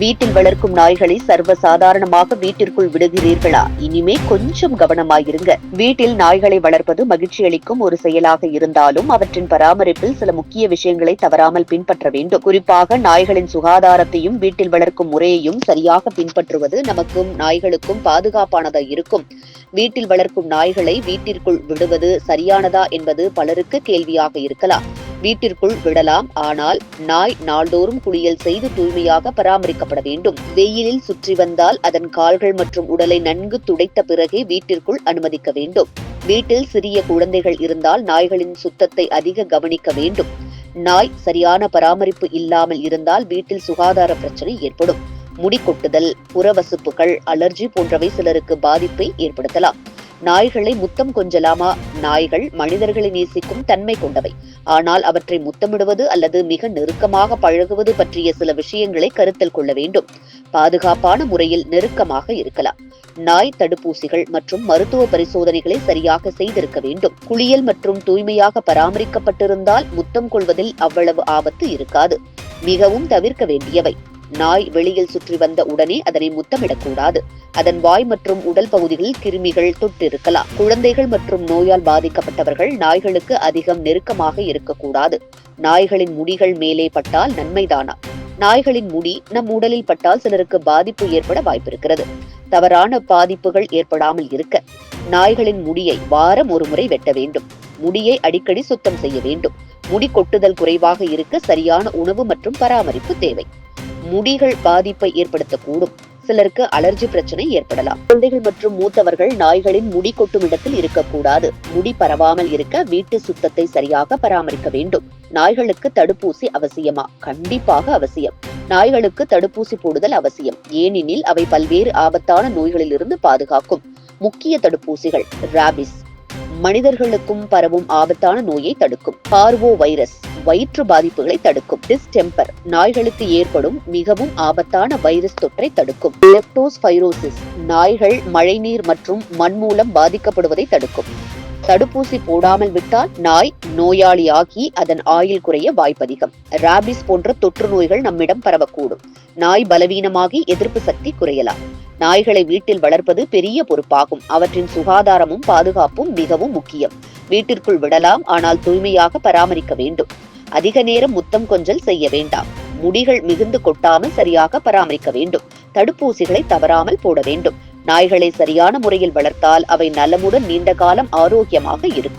வீட்டில் வளர்க்கும் நாய்களை சர்வ சாதாரணமாக வீட்டிற்குள் விடுகிறீர்களா? இனிமே கொஞ்சம் கவனமாயிருங்க. வீட்டில் நாய்களை வளர்ப்பது மகிழ்ச்சி அளிக்கும் ஒரு செயலாக இருந்தாலும் அவற்றின் பராமரிப்பில் சில முக்கிய விஷயங்களை தவறாமல் பின்பற்ற வேண்டும். குறிப்பாக நாய்களின் சுகாதாரத்தையும் வீட்டில் வளர்க்கும் முறையையும் சரியாக பின்பற்றுவது நமக்கும் நாய்களுக்கும் பாதுகாப்பானதா இருக்கும். வீட்டில் வளர்க்கும் நாய்களை வீட்டிற்குள் விடுவது சரியானதா என்பது பலருக்கு கேள்வியாக இருக்கலாம். வீட்டிற்குள் விடலாம். ஆனால் நாய் நாள்தோறும் குளியல் செய்து தூய்மையாக பராமரிக்கப்பட வேண்டும். வெயிலில் சுற்றி வந்தால் அதன் கால்கள் மற்றும் உடலை நன்கு துடைத்த பிறகே வீட்டிற்குள் அனுமதிக்க வேண்டும். வீட்டில் சிறிய குழந்தைகள் இருந்தால் நாய்களின் சுத்தத்தை அதிக கவனிக்க வேண்டும். நாய் சரியான பராமரிப்பு இல்லாமல் இருந்தால் வீட்டில் சுகாதார பிரச்சனை ஏற்படும். முடி கொட்டுதல் புறவசுப்புகள் அலர்ஜி போன்றவை சிலருக்கு பாதிப்பை ஏற்படுத்தலாம். நாய்களை முத்தம் கொஞ்சலாமா? நாய்கள் மனிதர்களை நேசிக்கும் தன்மை கொண்டவை. ஆனால் அவற்றை முத்தமிடுவது அல்லது மிக நெருக்கமாக பழகுவது பற்றிய சில விஷயங்களை கருத்தில் கொள்ள வேண்டும். பாதுகாப்பான முறையில் நெருக்கமாக இருக்கலாம். நாய் தடுப்பூசிகள் மற்றும் மருத்துவ பரிசோதனைகளை சரியாக செய்திருக்க வேண்டும். குளியல் மற்றும் தூய்மையாக பராமரிக்கப்பட்டிருந்தால் முத்தம் கொள்வதில் அவ்வளவு ஆபத்து இருக்காது. மிகவும் தவிர்க்க வேண்டியவை. நாய் வெளியில் சுற்றி வந்த உடனே அதனை முத்தமிடக்கூடாது. அதன் வாய் மற்றும் உடல் பகுதிகளில் கிருமிகள் தொட்டிருக்கலாம். குழந்தைகள் மற்றும் நோயால் பாதிக்கப்பட்டவர்கள் நாய்களுக்கு அதிகம் நெருக்கமாக இருக்கக்கூடாது. நாய்களின் முடிகள் மேலே பட்டால் நன்மைதானா? நாய்களின் முடி நம் உடலில் பட்டால் சிலருக்கு பாதிப்பு ஏற்பட வாய்ப்பிருக்கிறது. தவறான பாதிப்புகள் ஏற்படாமல் இருக்க நாய்களின் முடியை வாரம் ஒரு முறை வெட்ட வேண்டும். முடியை அடிக்கடி சுத்தம் செய்ய வேண்டும். முடி கொட்டுதல் குறைவாக இருக்க சரியான உணவு மற்றும் பராமரிப்பு தேவை. முடிகள் பாதிப்பை ஏற்படுத்தக்கூடும். சிலருக்கு அலர்ஜி பிரச்சனை ஏற்படலாம். குழந்தைகள் மற்றும் மூத்தவர்கள் நாய்களின் முடி கொட்டும் இடத்தில் இருக்கக்கூடாது. முடி பரவாமல் இருக்க வீட்டு சுத்தத்தை சரியாக பராமரிக்க வேண்டும். நாய்களுக்கு தடுப்பூசி அவசியமா? கண்டிப்பாக அவசியம். நாய்களுக்கு தடுப்பூசி போடுதல் அவசியம். ஏனெனில் அவை பல்வேறு ஆபத்தான நோய்களிலிருந்து பாதுகாக்கும். முக்கிய தடுப்பூசிகள் ராபிஸ் மனிதர்களுக்கும் பரவும் ஆபத்தான நோயை தடுக்கும். பார்வோ வைரஸ் வயிற்று பாதிப்புகளை தடுக்கும். டிஸ்டெம்பர் நாய்களுக்கு ஏற்படும் மிகவும் ஆபத்தான வைரஸ் தொற்றை தடுக்கும். லெப்டோஸ்பைரோசிஸ் நாய்கள் மழைநீர் மற்றும் மண் மூலம் பாதிக்கப்படுவதை தடுக்கும். தடுப்பூசி போடாமல் விட்டால் நாய் நோயாளி ஆகி அதன் ஆயுள் குறைய வாய்ப்பதிகம். ராபிஸ் போன்ற தொற்று நோய்கள் நம்மிடம் பரவக்கூடும். நாய் பலவீனமாகி எதிர்ப்பு சக்தி குறையலாம். நாய்களை வீட்டில் வளர்ப்பது பெரிய பொறுப்பாகும். அவற்றின் சுகாதாரமும் பாதுகாப்பும் மிகவும் முக்கியம். வீட்டிற்குள் விடலாம் ஆனால் தூய்மையாக பராமரிக்க வேண்டும். அதிக நேரம் முத்தம் கொஞ்சல் செய்ய வேண்டாம். முடிகள் மிகுந்து கொட்டாமல் சரியாக பராமரிக்க வேண்டும். தடுப்பூசிகளை தவறாமல் போட வேண்டும். நாய்களை சரியான முறையில் வளர்த்தால் அவை நலமுடன் நீண்ட காலம் ஆரோக்கியமாக இருக்கும்.